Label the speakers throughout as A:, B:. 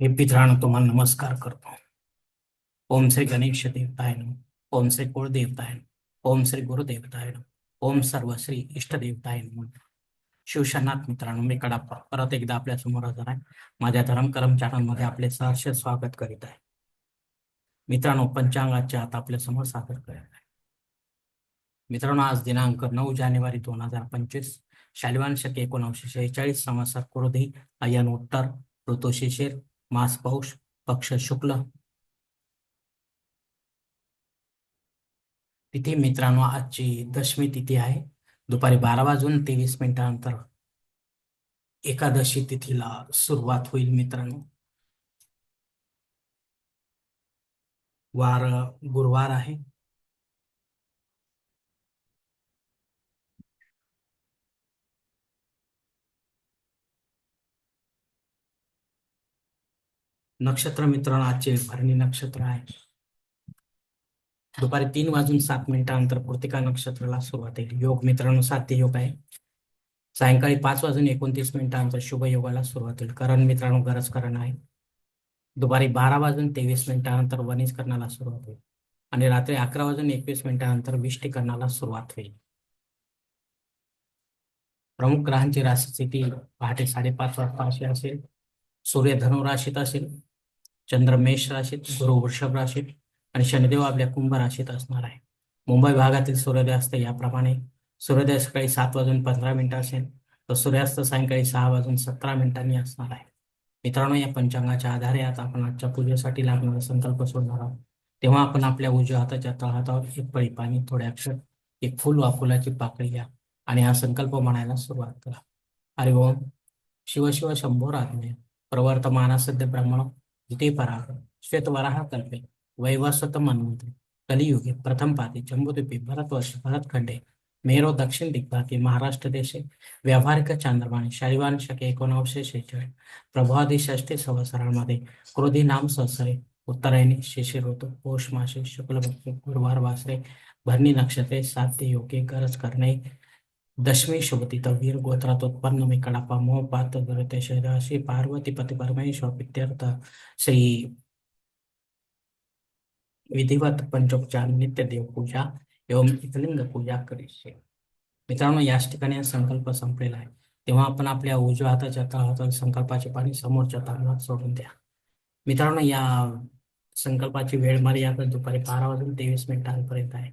A: हे पितरानं तुम्हाला नमस्कार करतो ओम श्री गणेश देवताय नमः. ओम श्री कुळदेवताय नमः. ओम श्री गुरुदेवताय नमः. ओम सर्व श्री इष्टदेवताय नमः. शिवशनाथ मित्रांनो मी कडा परत एकदा आपल्यासमोर हजर आहे माझ्या धर्म करममध्ये आपले सहर्ष स्वागत करीत आहे मित्रांनो पंचांगाच्या आता आपल्यासमोर सादर करत आहे मित्रांनो आज दिनांक नऊ जानेवारी दोन हजार पंचवीस शालिवान शके एकोणीसशे शेहेचाळीस संवत्सर कुरुधी अयन उत्तर ऋतुशिशिर मास पौष पक्ष शुक्ल. तिथे मित्रांनो आजची दशमी तिथी आहे. दुपारी बारा वाजून तेवीस मिनिटानंतर एकादशी तिथीला सुरुवात होईल मित्रांनो. वार गुरुवार आहे. नक्षत्र मित्रांनो आजचे भरणी नक्षत्र आहे. दुपारी तीन वाजून सात मिनिटानंतर कृतिका नक्षत्राला सुरुवात होईल योग मित्रांनो साध्य योग आहे. सायंकाळी पाच वाजून एकोणतीस मिनिटानंतर शुभ योगाला सुरुवात होईल. करण मित्रांनो गरज करण आहे. दुपारी बारा वाजून तेवीस मिनिटानंतर वनिज करण्याला सुरुवात होईल. आणि रात्री अकरा वाजून एकवीस मिनिटानंतर विष्टीकरणाला सुरुवात होईल. प्रमुख ग्रहांची राशी स्थिती पहाटे साडेपाच वाजता अशी असेल. सूर्य धनु राशीत असेल. चंद्र मेष राशीत गुरु वृषभ राशीत आणि शनिदेव आपल्या कुंभ राशीत असणार आहे. मुंबई भागातील सूर्योदयास्त याप्रमाणे सूर्योदय सकाळी सात वाजून पंधरा मिनिटं असेल तर सूर्यास्त सायंकाळी सहा वाजून सतरा मिनिटांनी असणार आहे. मित्रांनो या पंचांगाच्या आधारे आता आपण आजच्या पूजेसाठी लागणारा संकल्प सोडणार आहोत. तेव्हा आपण आपल्या उजव्या हाताच्या तळहातावर एक पळी पाणी थोडे अक्षर एक फुल वा फुलाची पाकळी घ्या आणि हा संकल्प म्हणायला सुरुवात करा. हरिओम. शिव शिव शंभो रात्मे प्रवर्तमाना सद्य ब्रह्मण. द्वितीयपराह श्वेतवराह कल्पे वैवस्वत मन्वंतरे कलियुगे प्रथम पाती जम्बूद्वीपे भरतवर्ष भरतखंडे मेरो दक्षिण दिग्भागे महाराष्ट्र देशे व्यावहारिक चांद्रमाने शैवान शके एकोणीसशे शेहेचाळीस प्रभादी षष्टी संवत्सरामध्ये क्रोधी नाम संवत्सरे उत्तरायणी शिशिर ऋतू पौष मासे शुक्ल गुरुवार वासरे भरणी नक्षत्रे साध्य योगे गरज करणे दशमी शुभती वीर गोत्रात उत्पन्न मी कडापा मोह पात गुरुते श्री पार्वती पती परमेश्वर श्री विधिवत पंचोपचार नित्य देव पूजा एवं इतलिंग पूजा करी मित्रांनो याच ठिकाणी हा संकल्प संपलेला आहे। तेव्हा आपण आपल्या उजव्या हाताच्या तळहातावर संकल्पाचे पाणी समोरच्या तांदळात सोडून द्या। मित्रांनो या संकल्पाची वेळ मर्यादा दुपारी बारा वाजून तेवीस मिनिटांपर्यंत आहे।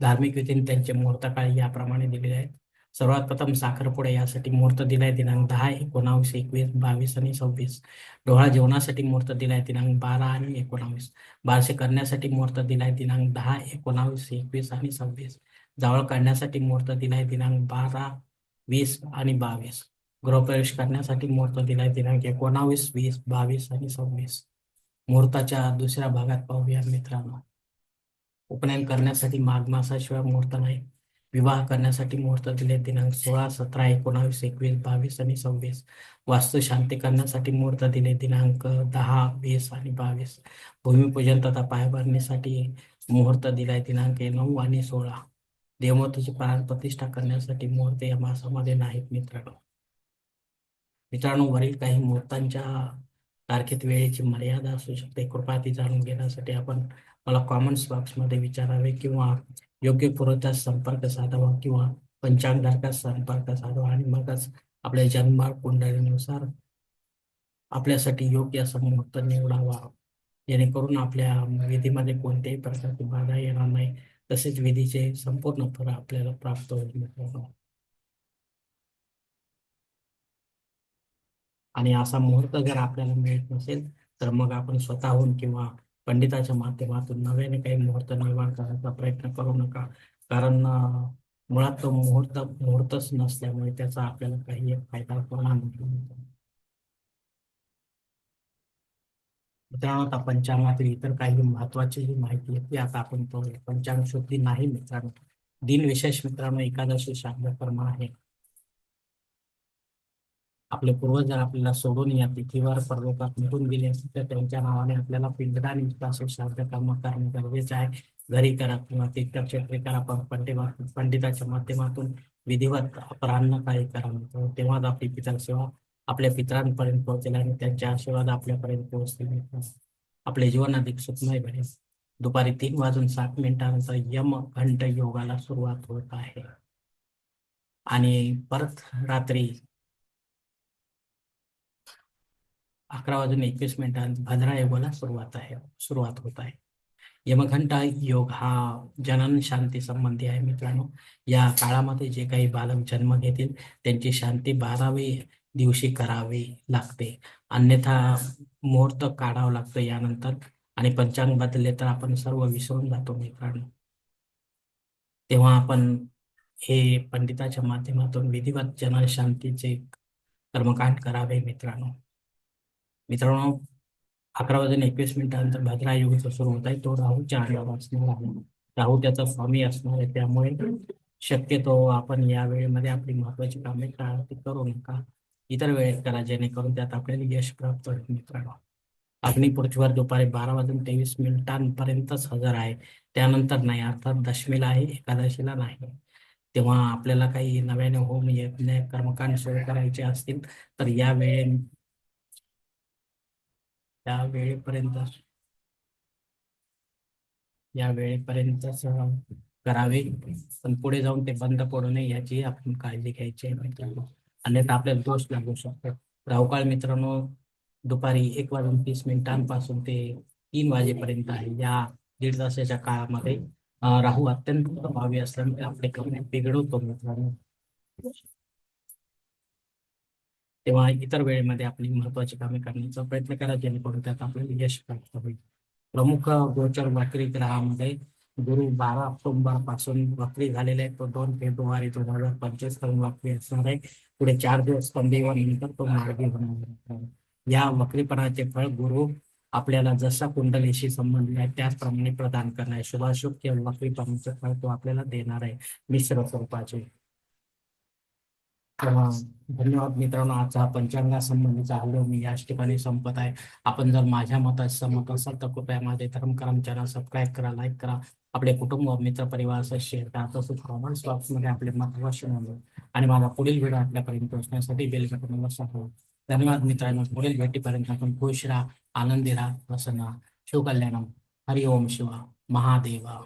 A: धार्मिक विधीने त्यांचे मुहूर्त काळ याप्रमाणे दिलेले आहेत. सर्वात प्रथम साखरपुडा यासाठी मुहूर्त दिलाय दिनांक दहा एकोणावीस एकवीस बावीस आणि सव्वीस. डोळा जेवणासाठी मुहूर्त दिलाय दिनांक बारा आणि एकोणावीस. बारसे करण्यासाठी मुहूर्त दिलाय दिनांक दहा एकोणावीस एकवीस आणि सव्वीस. जावळ काढण्यासाठी मुहूर्त दिलाय दिनांक बारा वीस आणि बावीस. गृहप्रवेश करण्यासाठी मुहूर्त दिलाय दिनांक एकोणावीस वीस बावीस आणि सव्वीस. मुहूर्ताच्या दुसऱ्या भागात पाहूया मित्रांनो. उपनयन करण्यासाठी माघ मासाशिवाय मुहूर्त नाही. विवाह करण्यासाठी मुहूर्त दिले. दिनांक सोळा सतरा एकोणावीस एकवीस बावीस आणि सव्वीस. वास्तू शांती करण्यासाठी मुहूर्त दिले. दिनांक दहा वीस आणि बावीस. भूमिपूजन तथा पायाभरणीसाठी मुहूर्त दिलाय. दिनांक नऊ आणि सोळा. देवमूर्तीची प्राण प्रतिष्ठा करण्यासाठी मुहूर्त या मासामध्ये नाहीत मित्रांनो. मित्रांनो वरील काही मुहूर्तांच्या तारखेत वेळेची मर्यादा असू शकते. कृपा ती जाणून घेण्यासाठी आपण मला कॉमेंट्स बॉक्समध्ये विचारावे किंवा योग्य पुरवठा संपर्क साधावा किंवा पंचांगधारकात संपर्क साधावा आणि मगच आपल्या जन्म कुंडलीनुसार आपल्यासाठी योग्य असा मुहूर्त निवडावा. जेणेकरून आपल्या विधीमध्ये कोणत्याही प्रकारची बाधा येणार नाही. तसेच विधीचे संपूर्ण फळ आपल्याला प्राप्त होईल मित्रांनो. आणि असा मुहूर्त जर आपल्याला मिळत नसेल तर मग आपण स्वतःहून किंवा पंडिताच्या माध्यमातून नव्याने काही मुहूर्त निर्माण करण्याचा प्रयत्न करू नका. कारण मुळात तो मुहूर्त मुहूर्तच नसल्यामुळे त्याचा आपल्याला काही फायदा होणार नाही. मित्रांनो आता पंचांगातील इतर काही महत्वाचीही माहिती आहे ती आता आपण पाहूया. पंचांग शुद्धी नाही मित्रांनो. दिन विशेष मित्रांनो एकादशी शांत कर्म आहे. आपले पूर्वज जर आपल्याला सोडून या पृथ्वीवर पर्वतात निघून गेले असतील तर त्यांच्या नावाने आपल्याला पिंडदान असो श्राद्ध कर्म करणे गरजेचं आहे. घरी करा किंवा तीर्थक्षेत्री करा पण पंडित पंडिताच्या माध्यमातून विधिवत अपराह्न काही करा. तेव्हाच आपली पितर सेवा आपल्या पितरांपर्यंत पोहोचेल आणि त्यांच्या आशीर्वाद आपल्यापर्यंत पोहोचतील. आपले जीवन अधिक सुखमय बनेल. दुपारी तीन वाजून सात मिनिटानंतर यम घंट योगाला सुरुवात होत आहे. आणि परत रात्री अकरा वाजून एकवीस मिनिटांत भद्रा योगाला सुरुवात आहे सुरुवात होत आहे. यमघंटा योग हा जनन शांती संबंधी आहे मित्रांनो. या काळामध्ये जे काही बालक जन्म घेतील त्यांची शांती बारावी दिवशी करावी लागते. अन्यथा मुहूर्त काढावं लागतं यानंतर आणि पंचांग बदलले तर आपण सर्व विसरून जातो मित्रांनो. तेव्हा आपण हे पंडिताच्या माध्यमातून विधिवत जनन शांतीचे कर्मकांड करावे मित्रांनो. मित्रांनो अकरा वाजून एकवीस मिनिटानंतर भद्रा युग सुरू होत आहे. तो राहूच्या अंगावर असणार आहे. राहू त्याचा स्वामी असणार आहे. त्यामुळे शक्यतो आपण या वेळेमध्ये आपली महत्वाची कामे टाळती करू नका. इतर वेळेत करा जेणेकरून त्यात आपल्याला यश प्राप्त होईल मित्रांनो. अग्निपृथ्वीवर दुपारी बारा वाजून तेवीस मिनिटांपर्यंतच हजर आहे. त्यानंतर नाही अर्थात दशमीला आहे एकादशीला नाही. तेव्हा आपल्याला काही नव्याने होम यज्ञ कर्मकांड सुरू करायचे असतील तर या वेळे त्या वेळेपर्यंत या वेळेपर्यंतच करावे. पण पुढे जाऊन ते बंद पडू नये याची आपण काळजी घ्यायची आहे मित्रांनो. अन्यथा आपल्याला दोष लागू शकतो. रावकाळ मित्रांनो दुपारी एक वाजून तीस मिनिटांपासून ते तीन वाजेपर्यंत आहे. या दीड तासाच्या काळामध्ये राहू अत्यंत प्रभावी असल्यामुळे आपले कमी बिघडवतो मित्रांनो. तेव्हा इतर वेळेमध्ये आपली महत्वाची कामे करण्याचा प्रयत्न करा जेणेकरून त्यात आपल्याला यश प्राप्त होईल. प्रमुख गोचर वक्री ग्रहामध्ये गुरु बारा ऑक्टोबरपासून वक्री झालेले आहे तो दोन फेब्रुवारी दोन हजार पंचवीसपर्यंत वक्री असणार आहे. पुढे चार दिवस नंतर तो मार्गी होणार या वक्रीपणाचे फळ गुरु आपल्याला जसा कुंडलीशी संबंधित आहे त्याचप्रमाणे प्रदान करणार आहे. शुभाशुभ किंवा वक्रीपणाचं फळ तो आपल्याला देणार आहे. मिश्र स्वरूपाचे. धन्यवाद मित्रांनो आजचा हा पंचांगा संबंधीचा मी याच ठिकाणी संपत आहे. आपण जर माझ्या मताशी सहमत असाल तर कृपया माझे धर्मकरम चॅनल सबस्क्राईब करा लाईक करा आपले कुटुंब मित्र परिवारासह शेअर करा. तसंच कॉमेंट्स बॉक्समध्ये आपले मत अवश्य नोंदवा. आणि माझा पुढील व्हिडिओ आपल्यापर्यंत पोहोचण्यासाठी बेल बटनवर सांगा धन्यवाद मित्रांनो. पुढील भेटीपर्यंत आपण खुश राहा आनंदी राहा प्रसन्न शिवकल्याणम हरि ओम शिवा. महादेवा.